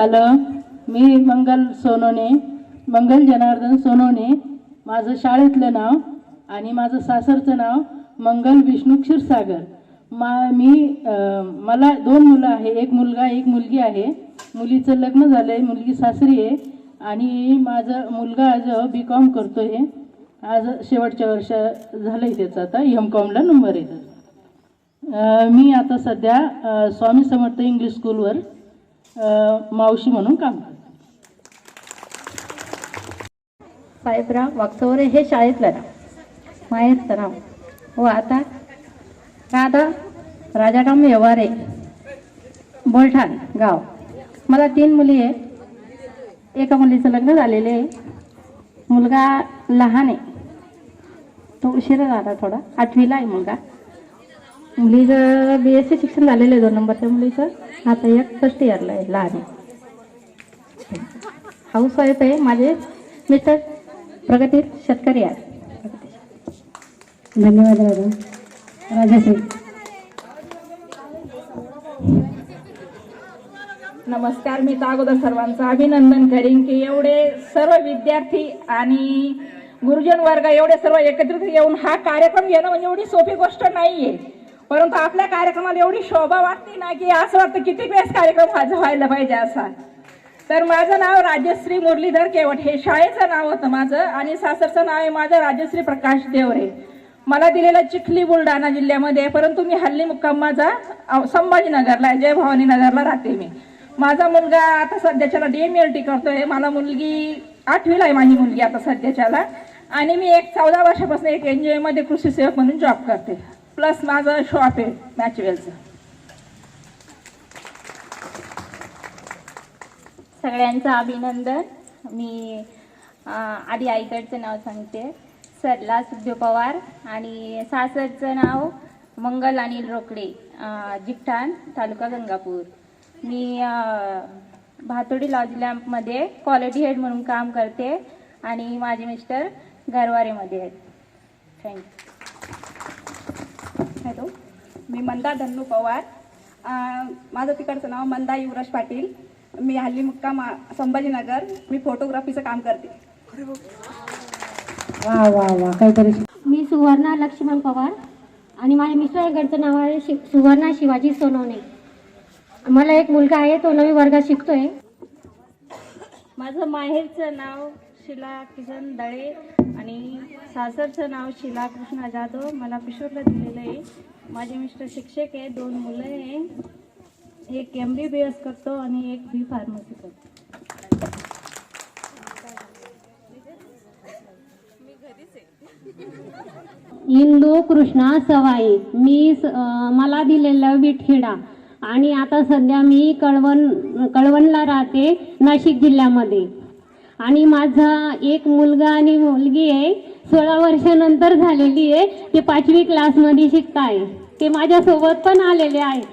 Hello मी मंगल सोनोने मंगल जनार्दन सोनोने माझं शाळेतलं नाव आणि माझं सासरचं नाव मंगल विष्णू क्षीरसागर. मा मी मला दोन मुलं आहे एक मुलगा एक मुलगी आहे. मुलीचं लग्न झालं आहे मुलगी सासरी आहे आणि माझं मुलगा आज बी कॉम करतो आहे आज शेवटच्या वर्ष झालं आहे त्याचं आता एम कॉमला नंबर आहे मी आता सध्या स्वामी समर्थ इंग्लिश स्कूलवर मावशी म्हणून काम करते साहेबराव वागचौरे हे शाळेतलं राव. माहेरचं राव. हो आता राधा राजाराम व्यवहारे बोलठाण गाव. मला तीन मुली आहे एका मुलीचं लग्न झालेलं आहे. मुलगा लहान आहे. तो उशिरा झाला थोडा. आठवीला आहे मुलगा. मुलीचं बी एस सी शिक्षण झालेलं आहे दोन नंबरच्या मुलीचं. आता एक फर्स्ट इयरला आहे लहान आहे. हाऊस वाईफ आहे माझे मिस्टर प्रगती शेतकरी आहे. धन्यवाद राजा. राजाश्री नमस्कार मी तर अगोदर सर्वांचं अभिनंदन करीन की एवढे सर्व विद्यार्थी आणि गुरुजन वर्ग एवढे सर्व एकत्रित येऊन हा कार्यक्रम घेणं म्हणजे एवढी सोपी गोष्ट नाहीये. परंतु आपल्या कार्यक्रमाला एवढी शोभा वाटते ना की असं वाटतं किती वेळेस कार्यक्रम माझा व्हायला पाहिजे असा. तर माझं नाव राजश्री मुरलीधर केवट. हे शाळेचं नाव होतं माझं आणि सासरचं नाव आहे माझं राजश्री प्रकाश देवरे. मला दिलेलं चिखली बुलढाणा जिल्ह्यामध्ये आहे, परंतु मी हल्ली मुक्काम माझा संभाजीनगरला आहे जय भवानी नगरला राहते मी. माझा मुलगा आता सध्याच्याला डीएमएल करतोय. मला मुलगी आठवीला आहे माझी मुलगी आता सध्याच्याला. आणि मी एक चौदा वर्षापासून एक एनजीओ मध्ये कृषी सेवक म्हणून जॉब करते. प्लस माझं शॉप आहे मॅचवेलचं सगळ्यांचं अभिनंदन. मी आधी आईकडचं नाव सांगते. सरला सुखदेव पवार आणि सासरचं नाव मंगल अनिल रोकडे अं, तालुका गंगापूर. मी भातोडी लॉज लॅम्पमध्ये क्वालिटी हेड म्हणून काम करते आणि माझे मिस्टर गरवारेमध्ये आहेत. थँक्यू हॅलो मी मंदा धन्नू पवार. माझं तिकडचं नाव मंदा युवराज पाटील. मी हल्ली मुक्काम अं, संभाजीनगर मी फोटोग्राफीचं काम करते. वा वा वा काहीतरी मी सुवर्णा लक्ष्मण पवार आणि माझ्या मिस्टरकडचं नाव आहे शि सुवर्णा शिवाजी सोनवणे. मला एक मुलगा आहे तो नवी वर्गात शिकतोय. माझं माहेरचं नाव शिला किसन दळे आणि सासरचं नाव शिला कृष्णा जाधव. मला पिशोरला दिलेलं आहे. माझे मिस्टर शिक्षक आहे. दोन मुलं आहे. एक एम बी बी एस करतो आणि एक बी फार्मसी करतो. इंदू कृष्णा सवाई. मी स- मला दिलेलं विठखेडा आणि आता सध्या मी कळवण कळवणला राहते नाशिक जिल्ह्यामध्ये. आणि माझा एक मुलगा आणि मुलगी आहे सोळा वर्षानंतर झालेली आहे ते पाचवी क्लासमध्ये शिकताय. ते माझ्यासोबत पण आलेले आहेत.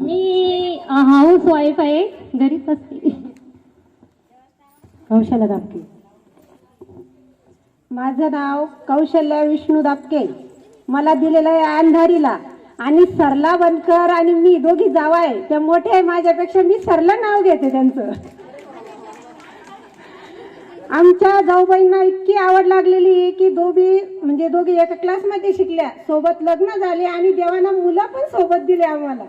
मी हाऊस वाईफ आहे. घरीच असते कौशल्य दाबके माझं नाव कौशल्य विष्णू दापके. मला दिलेलं आहे अंधारीला. आणि सरला बनकर आणि मी दोघी जावा आहे त्या मोठ्या आहे माझ्यापेक्षा मी सरला नाव घेते त्यांचं. आमच्या जाऊबाईंना इतकी आवड लागलेली आहे की दोघी म्हणजे दोघी एका क्लासमध्ये शिकल्या. सोबत लग्न झाले आणि देवाना मुलं पण सोबत दिले आम्हाला.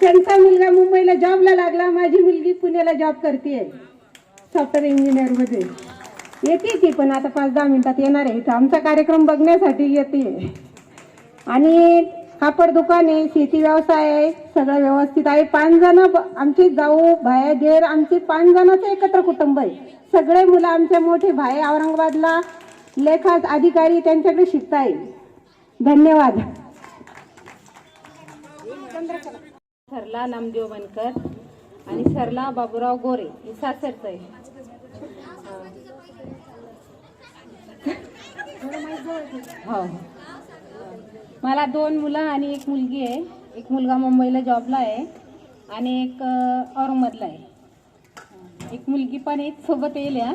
त्यांचा मुलगा मुंबईला जॉबला लागला. माझी मुलगी पुण्याला जॉब करते सॉफ्टवेअर इंजिनियरमध्ये. येते ती पण आता पाच दहा मिनिटात येणार आहे. इथं आमचा कार्यक्रम बघण्यासाठी येते. आणि कापड दुकान आहे शेती व्यवसाय आहे सगळं व्यवस्थित आहे. पाच जण ब- जाऊ भाया देर आमची पाच जणांचं एकत्र कुटुंब आहे. सगळे मुलं आमचे मोठे भाई औरंगाबादला लेखात अधिकारी त्यांच्याकडे शिकता येईल धन्यवाद. सरला नामदेव बनकर आणि सरला बाबूराव गोरे हे सासरचं आहे. हो. मला दोन मुलं आणि एक मुलगी आहे. एक मुलगा मुंबईला जॉबला आहे आणि एक अ, औरंगाबादला आहे. एक मुलगी पण एक सोबत येईल या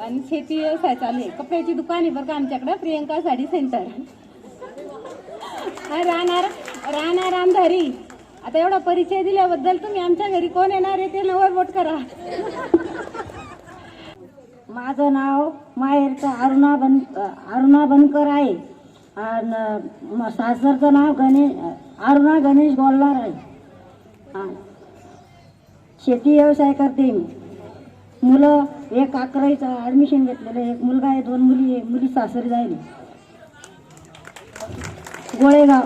आणि शेती व्यवसाय चालू आहे. कपड्याची दुकान आहे बरं का आमच्याकडं प्रियंका साडी सेंटर राहणार राहणार रामधारी आता एवढा परिचय दिल्याबद्दल तुम्ही आमच्या घरी कोण येणार आहे ते नवर वोट करा. माझं नाव माहेरचं अरुणा बन अरुणा बनकर आहे. आणि सासरचं नाव गणेश अरुणा गणेश बोलणार आहे. शेती व्यवसाय करते मी. मुलं एक अकरावीचं ॲडमिशन घेतलेलं एक मुलगा आहे दोन मुली आहे. मुली सासरी जाईल गोळेगाव.